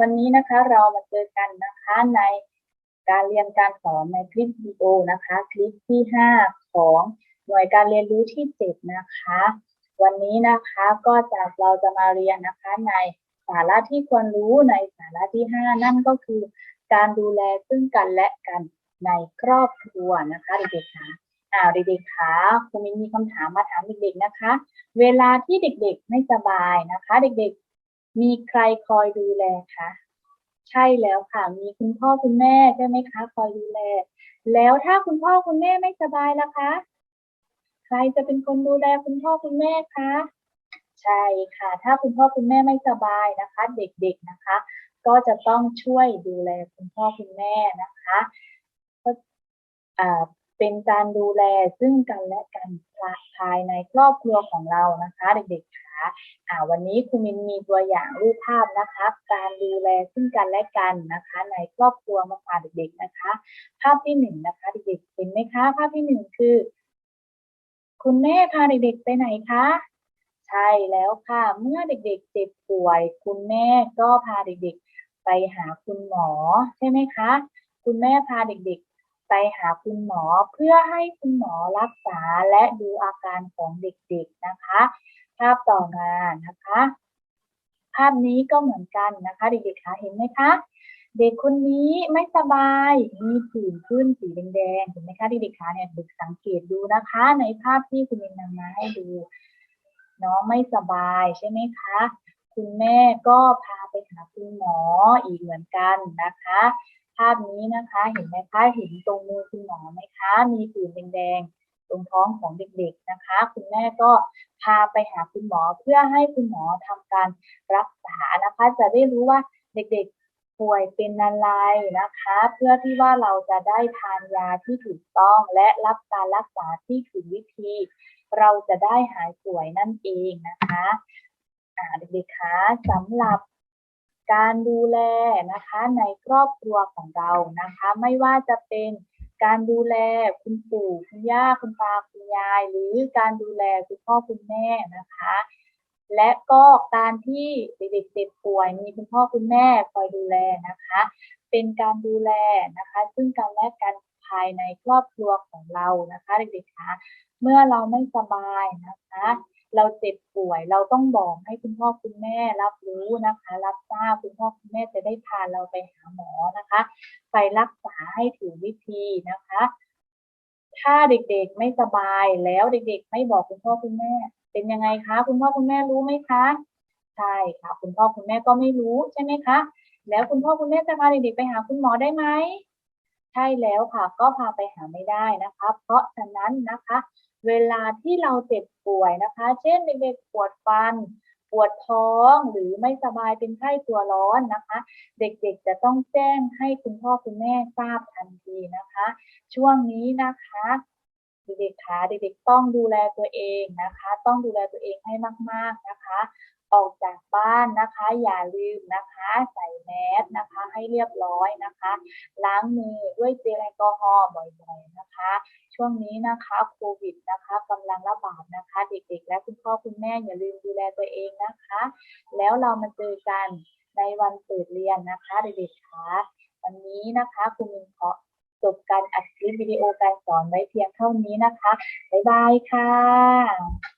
วันนี้นะคะเรามาเจอกันนะคะในการเรียนการสอนในคลิปวิดีโอนะคะ คลิปที่ 5 ของหน่วยการเรียนรู้ที่ 7 นะคะ วันนี้นะคะก็จะเราจะมาเรียนนะคะในสาระที่ควรรู้ในสาระที่ 5 นั่นก็คือ การดูแลซึ่งกันและกันในครอบครัวนะคะเด็กๆคะอ้าเด็กๆคะครูมิ้นมีคำถามมาถามเด็กๆนะคะ เวลาที่เด็กๆไม่สบายนะคะ เด็กๆ มีใครคอยดูแลคะใช่แล้วค่ะ มีคุณพ่อคุณแม่ใช่ไหมคะ คอยดูแล แล้วถ้าคุณพ่อคุณแม่ไม่สบายล่ะคะ ใครจะเป็นคนดูแลคุณพ่อคุณแม่คะใช่ค่ะ ถ้าคุณพ่อคุณแม่ไม่สบายนะคะ เด็กๆนะคะ ก็จะต้องช่วยดูแลคุณพ่อคุณแม่นะคะก็อ่า เป็นการดูแลซึ่งกันและกันภายในครอบครัวของเรานะคะ เด็กๆคะอ่าวันนี้ครูมินมีตัวอย่างรูปภาพนะคะ การดูแลซึ่งกันและกันนะคะ ในครอบครัวมาฝากเด็กๆนะคะ ภาพที่หนึ่งนะคะ เด็กๆเห็นไหมคะ ภาพที่หนึ่งคือ คุณแม่พาเด็กๆไปไหนคะใช่แล้วค่ะ เมื่อเด็กๆเจ็บป่วย คุณแม่ก็พาเด็กๆไปหาคุณหมอใช่ไหมคะ คุณแม่พาเด็กๆ ไปหาคุณหมอเพื่อให้คุณหมอรักษาและดูอาการของเด็กๆนะคะ ภาพต่อมานะคะ ภาพนี้ก็เหมือนกันนะคะ เด็กๆคะเห็นไหมคะ เด็กคนนี้ไม่สบายมีผื่นขึ้นสีแดงๆเห็นไหมคะเด็กๆคะเนี่ยเด็กสังเกตดูนะคะ ในภาพที่คุณมินนำมาให้ดู น้องไม่สบายใช่ไหมคะคุณแม่ก็พาไปหาคุณหมออีกเหมือนกันนะคะ ภาพนี้นะคะ เห็นไหมคะเห็นตรงมือคุณหมอไหมคะ มีผื่นแดงๆตรงท้องของเด็กๆนะคะ คุณแม่ก็พาไปหาคุณหมอเพื่อให้คุณหมอทำการรักษานะคะ จะได้รู้ว่าเด็กๆป่วยเป็นอะไรนะคะ เพื่อที่ว่าเราจะได้ทานยาที่ถูกต้องและรับการรักษาที่ถูกวิธี เราจะได้หายป่วยนั่นเองนะคะเด็กๆคะสำหรับ การดูแลนะคะในครอบครัวของเรานะคะ ไม่ว่าจะเป็นการดูแลคุณปู่คุณย่าคุณตาคุณยาย หรือการดูแลคุณพ่อคุณแม่นะคะ และก็การที่เด็กๆเจ็บป่วยมีคุณพ่อคุณแม่คอยดูแลนะคะ เป็นการดูแลนะคะ ซึ่งกันและกันภายในครอบครัวของเรานะคะ เด็กๆคะเมื่อเราไม่สบายนะคะ เราเจ็บป่วย เราต้องบอกให้คุณพ่อคุณแม่รับรู้นะคะ รับทราบคุณพ่อคุณแม่จะได้พาเราไปหาหมอนะคะ ไปรักษาให้ถูกวิธีนะคะ ถ้าเด็กๆไม่สบายแล้วเด็กๆ ไม่บอกคุณพ่อคุณแม่ เป็นยังไงคะ คุณพ่อคุณแม่รู้ไหมคะใช่ค่ะ คุณพ่อคุณแม่ก็ไม่รู้ใช่ไหมคะ แล้วคุณพ่อคุณแม่จะพาเด็กๆไปหาคุณหมอได้ไหมใช่แล้วค่ะ ก็พาไปหาไม่ได้นะคะ เพราะฉะนั้นนะคะ เวลาที่เราเจ็บป่วยนะคะ เช่นเด็กๆปวดฟัน ปวดท้องหรือไม่สบายเป็นไข้ตัวร้อนนะคะ เด็กๆจะต้องแจ้งให้คุณพ่อคุณแม่ทราบทันทีนะคะ ช่วงนี้นะคะเด็กๆคะเด็กๆต้องดูแลตัวเองนะคะ ต้องดูแลตัวเองให้มาก ๆนะคะ ออกจากบ้านนะคะ อย่าลืมนะคะ ใส่แมสนะคะ ให้เรียบร้อยนะคะ ล้างมือด้วยเจลแอลกอฮอล์บ่อยๆนะคะ ช่วงนี้นะคะโควิดนะคะกำลังระบาดนะคะ เด็กๆ และคุณพ่อคุณแม่อย่าลืมดูแลตัวเองนะคะ แล้วเรามาเจอกันในวันเปิดเรียนนะคะเด็กๆคะวันนี้นะคะคุณมินขอจบการอัดคลิปวิดีโอการสอนไว้เพียงเท่านี้นะคะ บ๊ายบายค่ะ